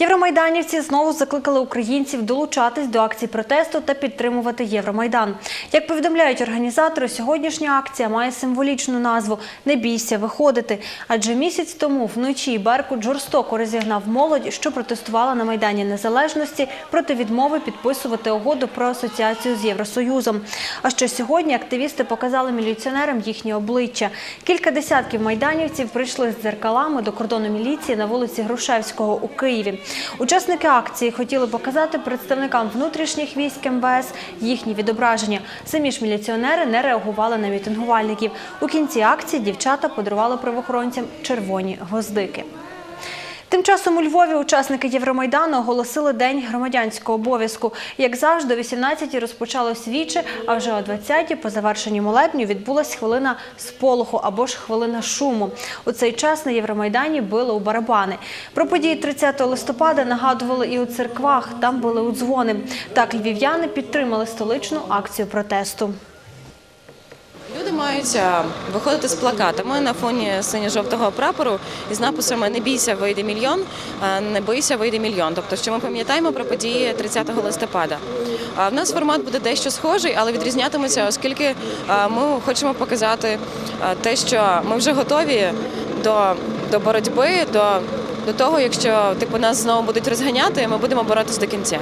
Євромайданівці знову закликали українців долучатись до акцій протесту та підтримувати Євромайдан. Як повідомляють організатори, сьогоднішня акція має символічну назву Не бійся виходити. Адже місяць тому вночі Беркут жорстоко розігнав молодь, що протестувала на Майдані Незалежності проти відмови підписувати угоду про асоціацію з Євросоюзом. А ще сьогодні активісти показали міліціонерам їхні обличчя. Кілька десятків майданівців прийшли з дзеркалами до кордону міліції на вулиці Грушевського у Києві. Учасники акції хотіли показати представникам внутрішніх військ МВС їхні відображення. Самі ж міліціонери не реагували на мітингувальників. У кінці акції дівчата подарували правоохоронцям червоні гвоздики. Тим часом у Львові учасники Євромайдану оголосили день громадянського обов'язку. Як завжди, о 18-й розпочалось віче, а вже о 20-й по завершенні молебню відбулась хвилина сполоху або ж хвилина шуму. У цей час на Євромайдані били у барабани. Про події 30 листопада нагадували і у церквах. Там били у дзвони. Так львів'яни підтримали столичну акцію протесту. Мають виходити з плакатами на фоні синьо-жовтого прапору із написами Не бійся, вийде мільйон, не бийся, вийде мільйон. Тобто, що ми пам'ятаємо про події 30 листопада. В нас формат буде дещо схожий, але відрізнятиметься, оскільки ми хочемо показати те, що ми вже готові до, до боротьби, до, до того, якщо типу нас знову будуть розганяти, ми будемо боротися до кінця.